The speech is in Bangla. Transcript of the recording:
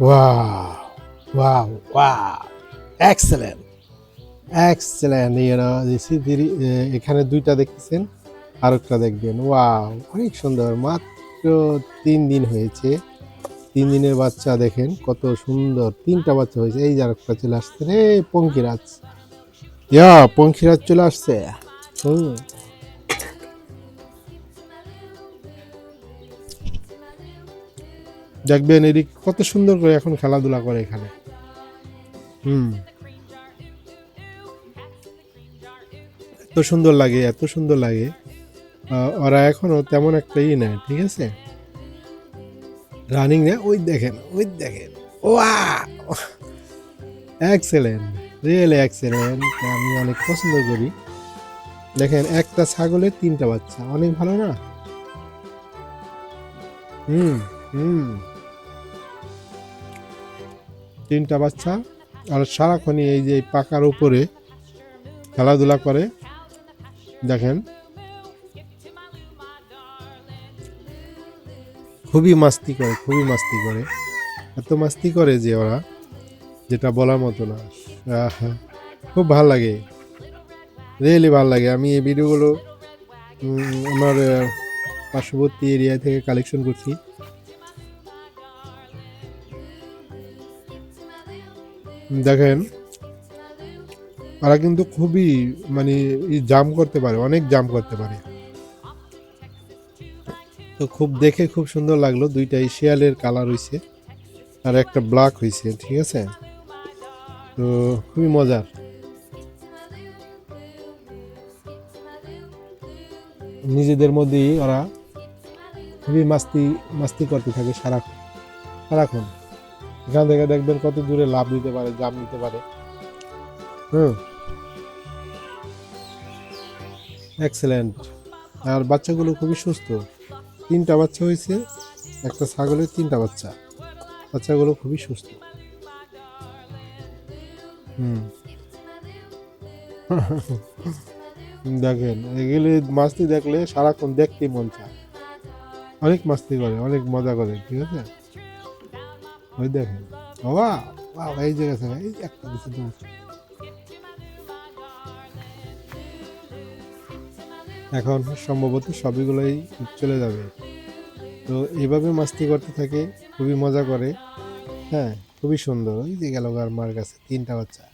Wow, wow, wow. Excellent. Excellent. You know, this is এ, এখানে দুইটা দেখতেছেন আর একটা দেখবেন। ওয়াও অনেক সুন্দর। মাত্র তিন দিন হয়েছে। তিন দিনের বাচ্চা দেখেন কত সুন্দর। তিনটা বাচ্চা হয়েছে। এই আরেকটা চলে আসছে রে পঙ্কিরাজ। ইয়া পঙ্কিরাজ চলে আসছে। হুম। দেখবেন এদিক কত সুন্দর করে এখন খেলাধুলা করে এখানে। হুম। এত সুন্দর লাগে, এত সুন্দর লাগে। ওরা এখনও তেমন একটা ই নেয়, ঠিক আছে? রানিং না ওই দেখেন ওই দেখেন। ওয়া এক্সেলেন্ট রিয়েলি এক্সেলেন্ট আমি অনেক পছন্দ করি। দেখেন, একটা ছাগলের তিনটা বাচ্চা, অনেক ভালো না? হুম হুম। তিনটা বাচ্চা আর সারাক্ষণই এই যে পাকার উপরে খেলাধুলা করে। দেখেন। খুবই মাস্তি করে, খুবই মাস্তি করে। এত মাস্তি করে যে ওরা, যেটা বলার মতো না। খুব ভালো লাগে। রিয়েলি ভালো লাগে। আমি এই ভিডিওগুলো আমার পার্শ্ববর্তী এরিয়া থেকে কালেকশন করছি। দেখেন ওরা কিন্তু খুবই মানে জাম করতে পারে, অনেক জাম করতে পারে। তো খুব দেখে খুব সুন্দর লাগল, দুইটাই শিয়ালের কালার হইছে, আর একটা ব্ল্যাক হইছে, ঠিক আছে? তো খুবই মজার। নিজেদের মধ্যেই ওরা খুবই মাস্তি মাস্তি করতে থাকে সারাক্ষণ সারাক্ষণ। এখান থেকে দেখবেন কত দূরে লাভ দিতে পারে, জাম দিতে পারে। হুম। এক্সেলেন্ট আর বাচ্চাগুলো খুবই সুস্থ। তিনটা বাচ্চা হয়েছে, একটা ছাগলের তিনটা বাচ্চা। বাচ্চাগুলো খুবই সুস্থ। হুম। দেখেন, এগুলি মাস্তি দেখলে সারাক্ষণ দেখতেই মন চায়। অনেক মাস্তি করে, অনেক মজা করে, ঠিক আছে? বাবা বাবা এই জায়গা থেকে এই একটা তোমার এখন সম্ভবত সবগুলোই চলে যাবে। তো এইভাবে মাস্তি করতে থাকে, খুবই মজা করে। হ্যাঁ খুবই সুন্দর। ওই যে গেল আর মার কাছে, তিনটা বাচ্চা।